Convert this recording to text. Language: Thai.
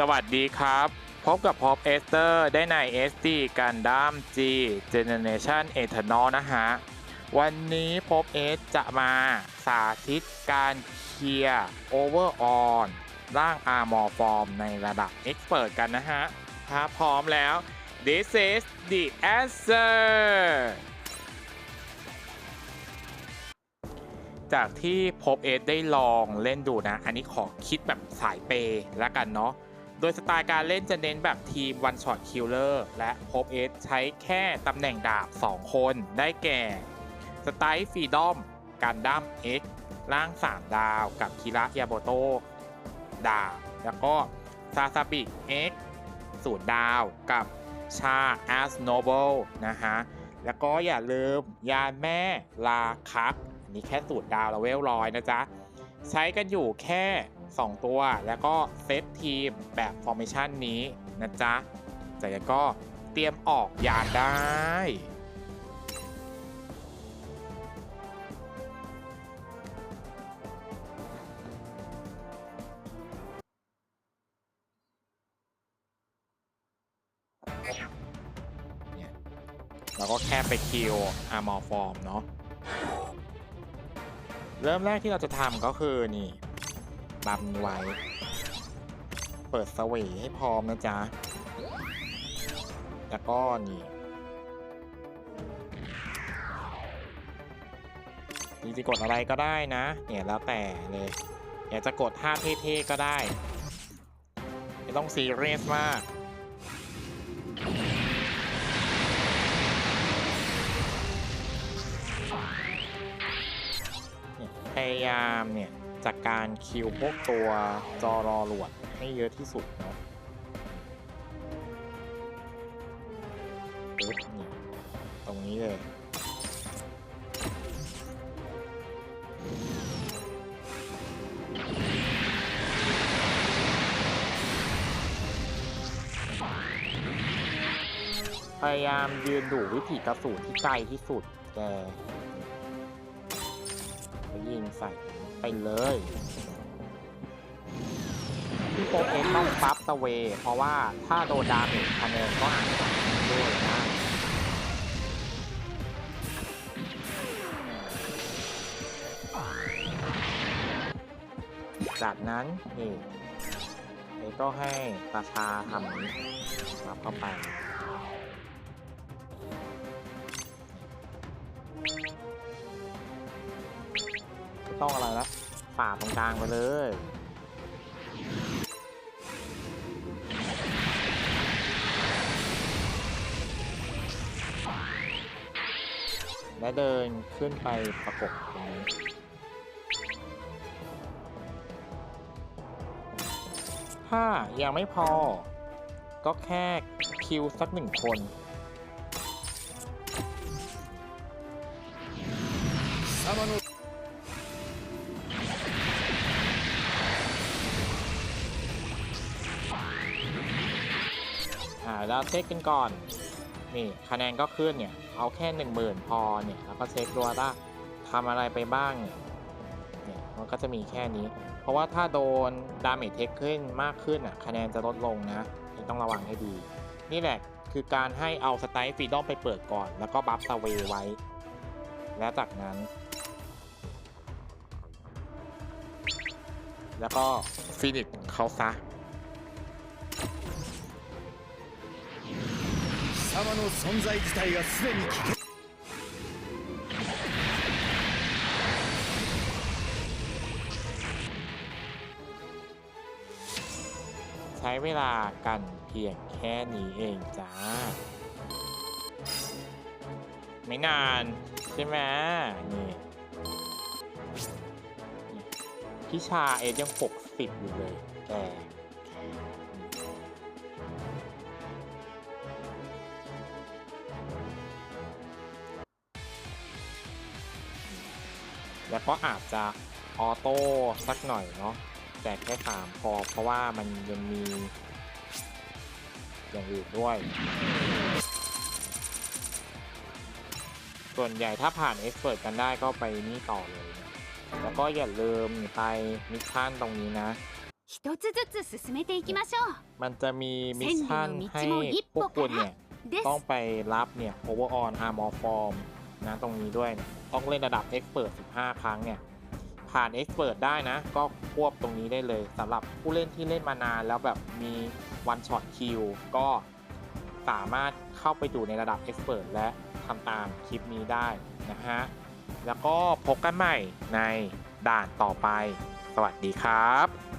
สวัสดีครับ พบกับพบเอสเตอร์ได้ใน SD กันดั้ม G Generation Eternal นะฮะ วันนี้พบเอสจะมาสาธิตการเคลียร์โอเวอร์ออนร่าง Armor Form ในระดับ Expert กันนะฮะ ถ้าพร้อมแล้ว this is the answer จากที่พบเอสได้ลองเล่นดูนะ อันนี้ขอคิดแบบสายเปย์แล้วกันเนาะ โดยสไตล์การเล่นจะเน้นแบบทีม One Shot Killer และพบเอสใช้แค่ตำแหน่งดาบ 2 คนได้แก่สไตล์ฟรีดอมการดั้ม X ร่าง 3 ดาวกับคิระยาโบโตดาบ แล้วก็ซาซาบิ X ศูนย์ดาวกับชา As Noble นะฮะ แล้วก็อย่าลืมยานแม่ลาคักอันนี้แค่สูตรดาวแล้วเวลร้อยนะจ๊ะ ใช้กันอยู่แค่ 2 ตัว แล้วก็เซตทีมแบบฟอร์เมชันนี้นะจ๊ะจากนั้นก็เตรียมออกยานได้เนี่ยเราก็แค่ไปคิวอาร์มอร์ฟอร์มเนาะ เริ่มแรกที่เราจะทำก็คือนี่ บัมไว้ เปิดสวีให้พร้อมนะจ๊ะ แล้วก็นี่จริงๆกดอะไรก็ได้นะ เนี่ยแล้วแต่เลย อยากจะกดท่าเท่ๆก็ได้ ไม่ต้องซีเรียสมากพยายามเนี่ย จากการคิวพวกตัวจอรอหลวดให้เยอะที่สุดเนาะตรงนี้เลยพยายามยืนดูวิถีกระสุนที่ไกลที่สุดแก ยิงใส่ไปเลยที่โปเอ็นต้องปั๊บตะเว เพราะว่าถ้าโดนดาเมจคะแนนก็อาจจะด้วยนะจากนั้นนี่เอก็ให้ประชาทำนี้รับเข้าไป ต้องอะไรนะฝ่าตรงกลางไปเลยและเดินขึ้นไปประกบตรงนี้ถ้ายังไม่พอ ก็แค่คิวสักหนึ่งคน แล้วเช็คกันก่อน นี่คะแนนก็ขึ้นเนี่ย เอาแค่หนึ่งหมื่นพอเนี่ย แล้วก็เช็คดูว่าทำอะไรไปบ้างเนี่ยเนี่ยมันก็จะมีแค่นี้ เพราะว่าถ้าโดนดาเมจเทคขึ้นมากขึ้นอะคะแนนจะลดลงนะต้องระวังให้ดี นี่แหละคือการให้เอาสไตล์ฟรีดอมไปเปิดก่อน แล้วก็บัฟสเวไว้ แล้วจากนั้น แล้วก็ฟินิชเขาซะ 様の存在自体がすでに危険 ใช้เวลากันเพียงแค่นี้เองจ้า ไม่นานใช่ไหมนี่นี่พี่ชาเอสยังหกสิบอยู่เลยแก แล้วก็อาจจะออโต้สักหน่อยเนาะแต่แค่สามพอเพราะว่ามันยังมีอย่างอื่นด้วย ส่วนใหญ่ถ้าผ่านเอ็กซ์เพิดกันได้ก็ไปนี่ต่อเลย แล้วก็อย่าลืมไปมิชชั่นตรงนี้นะมันจะมีมิชชั่นให้พวกคุณเนี่ย ต้องไปรับเนี่ยโอเวอร์ออนอาร์มอฟอร์มนะตรงนี้ด้วยเนี่ย ต้องเล่นระดับ Expert 15 ครั้งเนี่ย ผ่าน Expert ได้นะ ก็ควบตรงนี้ได้เลยสำหรับผู้เล่นที่เล่นมานานแล้วแบบมี One Shot Kill ก็สามารถเข้าไปดูในระดับ Expert และทำตามคลิปนี้ได้นะฮะ แล้วก็พบกันใหม่ในด่านต่อไป สวัสดีครับ